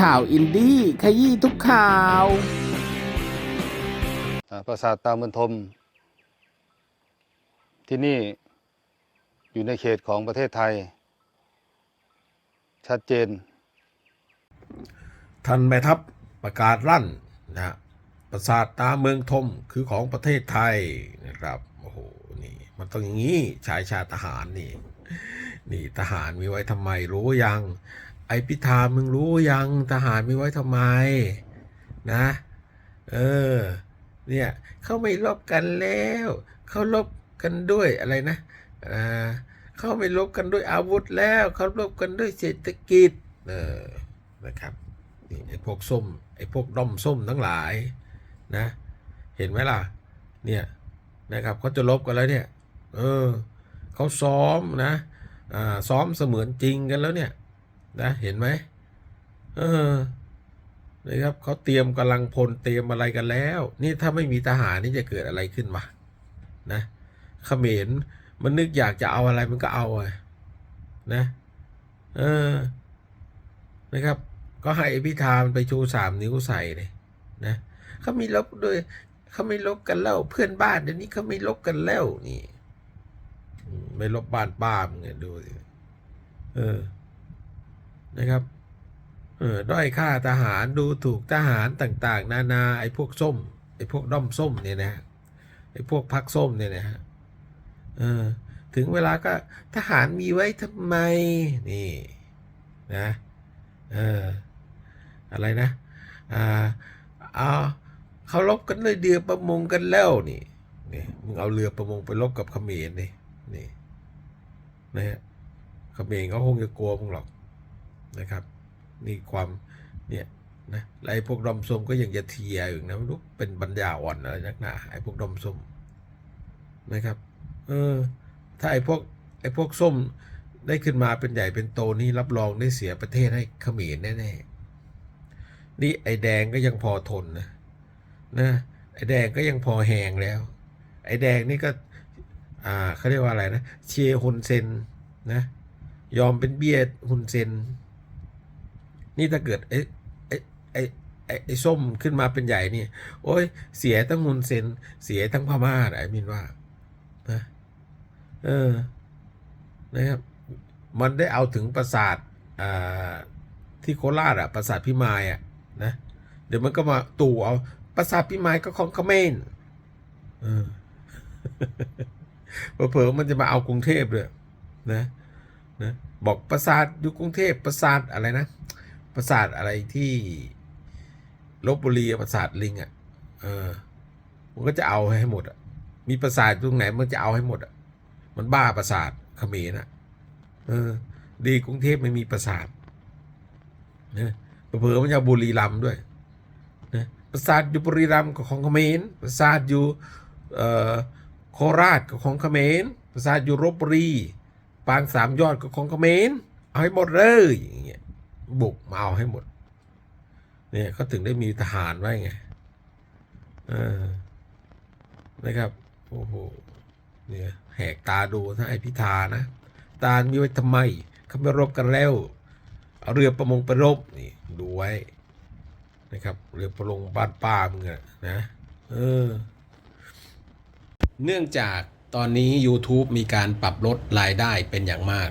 ข่าวอินดี้ขยี้ทุกข่าวอ่าปราสาทตาเมืองทม ที่นี่อยู่ในเขตของประเทศไทย ชัดเจน ท่านแม่ทัพประกาศลั่นนะฮะปราสาทตาเมืองทมคือของประเทศไทยนะครับโอ้โหนี่มันต้องอย่างนี้ชายชาติทหารนี่นี่ทหารมีไว้ทำไมรู้ยัง ไอพิธามึงรู้ยังทหารมีไว้ทำไม นะ เออ เนี่ยเขาไม่ลบกันแล้วเขาลบกันด้วยอะไรนะอ่าเขาไม่ลบกันด้วยอาวุธแล้วเขาลบกันด้วยเศรษฐกิจเออนะครับนี่ไอ้พวกส้มไอ้พวกด้อมส้มทั้งหลายนะ เห็นไหมล่ะ เนี่ยนะครับเขาจะลบกันแล้วเนี่ย เออเขาซ้อมนะอ่าซ้อมเสมือนจริงกันแล้วเนี่ย นะเห็นไหมเออนะครับเขาเตรียมกำลังพลเตรียมอะไรกันแล้ว นี่ถ้าไม่มีทหารนี่จะเกิดอะไรขึ้นมานะเขมรมันนึกอยากจะเอาอะไรมันก็เอาอะนะ เออ นะครับ ก็ให้พิธามไปชูสามนิ้วใส่เลยนะเขาม่ลบด้วยเขาไม่ลบกันแล้ว เพื่อนบ้านเดี๋ยวนี้เขาไม่ลบกันแล้วนี่ ไม่ลบบ้านป้ามึงเนี่ยดูสิเออ นะครับเออด้อยค่าทหารดูถูกทหารต่างๆ นานาไอ้พวกส้มไอ้พวกด้อมส้มเนี่ยนะไอ้พวกพักส้มเนี่ยนะฮะเออถึงเวลาก็ทหารมีไว้ทำไมนี่นะเอออะไรนะอ่าเอาเขาลบกันเลยเรือประมงกันแล้วนี่นี่มึงเอาเรือประมงไปลบกับเขมรนี่นี่นะฮะเขมรเขาคงจะกลัวมึงหรอก นะครับ นี่ความเนี่ยนะไอ้พวกดอมส้มก็ยังจะเทียอยู่นะไม่รู้เป็นบัญญาอ่อนอะไรนักหนาไอ้พวกดอมส้มนะครับ เออ ถ้าไอ้พวกไอ้พวกส้มได้ขึ้นมาเป็นใหญ่เป็นโตนี่รับรองได้เสียประเทศให้เขมรแน่ๆนี่ไอ้แดงก็ยังพอทนนะนะไอ้แดงก็ยังพอแหงแล้ว ไอ้แดงนี่ก็ อ่าเขาเรียกว่าอะไรนะ เชียร์ฮุนเซนนะ ยอมเป็นเบี้ยฮุนเซน นี่ถ้าเกิดไอ้ไอ้ไอ้ไอ้ไอ้ส้มขึ้นมาเป็นใหญ่นี่ โอ้ยเสียทั้งฮุนเซนเสียทั้งพม่านะไอ้มินว่านะเออนะครับมันได้เอาถึงปราสาทอ่าที่โคราชอะปราสาทพิมายอะนะเดี๋ยวมันก็มาตู่เอาปราสาทพิมายก็ของเขมรเออเผลอมันจะมาเอากรุงเทพเลยนะนะบอกปราสาทอยู่กรุงเทพปราสาทอะไรนะ ปราสาทอะไรที่ลบบุรีปราสาทลิงอะ เออ มันก็จะเอาให้หมดอะ มีปราสาทตรงไหนมันจะเอาให้หมดอะ มันบ้าปราสาทเขมรอะเออ ดีกรุงเทพไม่มีปราสาทนะเผลอมันจะบุรีรัมด้วยนะปราสาทอยู่บุรีรัมก็ของเขมรปราสาทอยู่เอ่อโคราชก็ของเขมรปราสาทอยู่ลบบุรี ปางสามยอดก็ของเขมรเอาให้หมดเลยอย่างเงี้ย บุกมาเอาให้หมด เนี่ยเขาถึงได้มีทหารไว้ไงนะครับ โอ้โห เนี่ยแหกตาดูถ้าไอพิธานะ ตาลมีไว้ทำไมเขาไม่รบกันแล้วเอาเรือประมงไปรบนี่ดูไว้นะครับ เรือประมงบ้านป้ามึงอะนะเออ เนื่องจากตอนนี้ YouTube มีการปรับลดรายได้เป็นอย่างมาก